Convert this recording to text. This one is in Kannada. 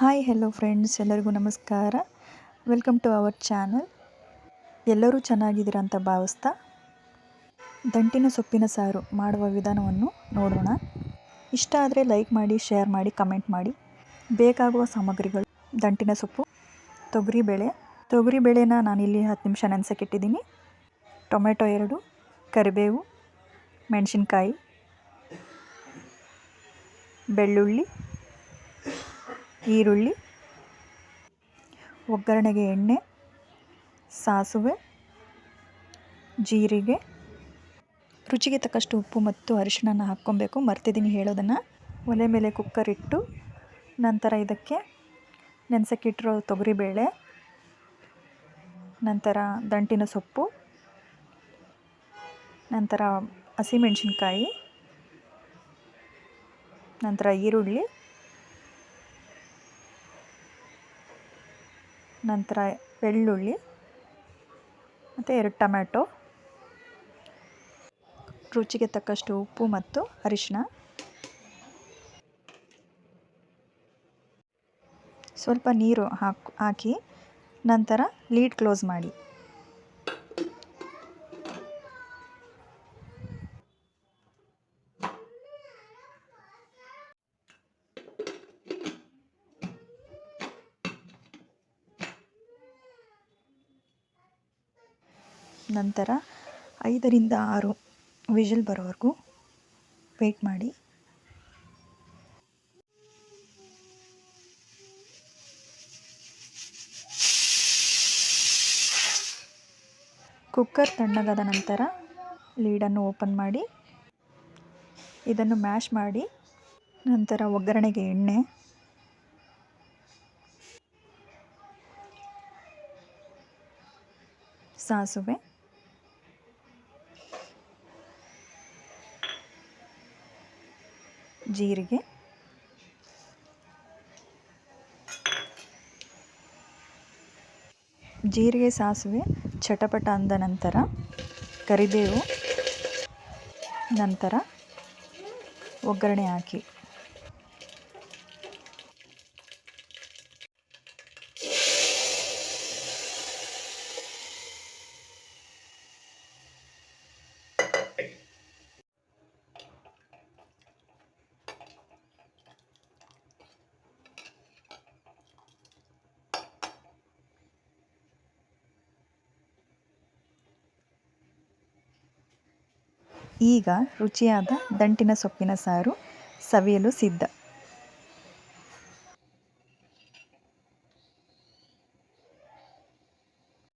ಹಾಯ್ ಹೆಲೋ ಫ್ರೆಂಡ್ಸ್ ಎಲ್ಲರಿಗೂ ನಮಸ್ಕಾರ. ವೆಲ್ಕಮ್ ಟು ಅವರ್ ಚಾನಲ್ ಎಲ್ಲರೂ ಚೆನ್ನಾಗಿದ್ದೀರ ಅಂತ ಭಾವಿಸ್ತಾ ದಂಟಿನ ಸೊಪ್ಪಿನ ಸಾರು ಮಾಡುವ ವಿಧಾನವನ್ನು ನೋಡೋಣ. ಇಷ್ಟ ಆದರೆ ಲೈಕ್ ಮಾಡಿ ಶೇರ್ ಮಾಡಿ ಕಮೆಂಟ್ ಮಾಡಿ. ಬೇಕಾಗುವ ಸಾಮಗ್ರಿಗಳು. ದಂಟಿನ ಸೊಪ್ಪು ತೊಗರಿಬೇಳೆ ತೊಗರಿಬೇಳೆನ ನಾನಿಲ್ಲಿ ಹತ್ತು ನಿಮಿಷ ನೆನೆಸಕ್ಕಿಟ್ಟಿದ್ದೀನಿ. ಟೊಮೆಟೊ ಎರಡು, ಕರಿಬೇವು, ಮೆಣಸಿನ್ಕಾಯಿ, ಬೆಳ್ಳುಳ್ಳಿ ಈರುಳ್ಳಿ, ಒಗ್ಗರಣೆಗೆ ಎಣ್ಣೆ, ಸಾಸುವೆ, ಜೀರಿಗೆ. ರುಚಿಗೆ ತಕ್ಕಷ್ಟು ಉಪ್ಪು ಮತ್ತು ಅರಿಶಿಣನ ಹಾಕ್ಕೊಬೇಕು. ಮರ್ತಿದ್ದೀನಿ ಹೇಳೋದನ್ನು. ಒಲೆ ಮೇಲೆ ಕುಕ್ಕರ್ ಇಟ್ಟು ನಂತರ ಇದಕ್ಕೆ ನೆನೆಸಕ್ಕಿಟ್ಟಿರೋ ತೊಗರಿಬೇಳೆ, ನಂತರ ದಂಟಿನ ಸೊಪ್ಪು, ನಂತರ ಹಸಿಮೆಣಸಿನ್ಕಾಯಿ, ನಂತರ ಈರುಳ್ಳಿ ನಂತರ ಬೆಳ್ಳುಳ್ಳಿ, ಮತ್ತು ಎರಡು ಟೊಮ್ಯಾಟೊ, ರುಚಿಗೆ ತಕ್ಕಷ್ಟು ಉಪ್ಪು ಮತ್ತು ಅರಿಶಿನ ಸ್ವಲ್ಪ ನೀರು ಹಾಕಿ ಹಾಕಿ ನಂತರ ಲೀಡ್ ಕ್ಲೋಸ್ ಮಾಡಿ. ನಂತರ ಐದರಿಂದ ಆರು ವಿಷಲ್ ಬರೋವರೆಗೂ ವೆಯ್ಟ್ ಮಾಡಿ. ಕುಕ್ಕರ್ ತಣ್ಣಗಾದ ನಂತರ ಲೀಡನ್ನು ಓಪನ್ ಮಾಡಿ. ಇದನ್ನು ಮ್ಯಾಶ್ ಮಾಡಿ. ನಂತರ ಒಗ್ಗರಣೆಗೆ ಎಣ್ಣೆ. ಸಾಸುವೆ. ಜೀರಿಗೆ. ಜೀರಿಗೆ ಸಾಸಿವೆ ಚಟಪಟ ಅಂದ ನಂತರ ಕರಿಬೇವು ನಂತರ ಒಗ್ಗರಣೆ ಹಾಕಿ. ಈಗ ರುಚಿಯಾದ ದಂಟಿನ ಸೊಪ್ಪಿನ ಸಾರು ಸವಿಯಲು ಸಿದ್ಧ.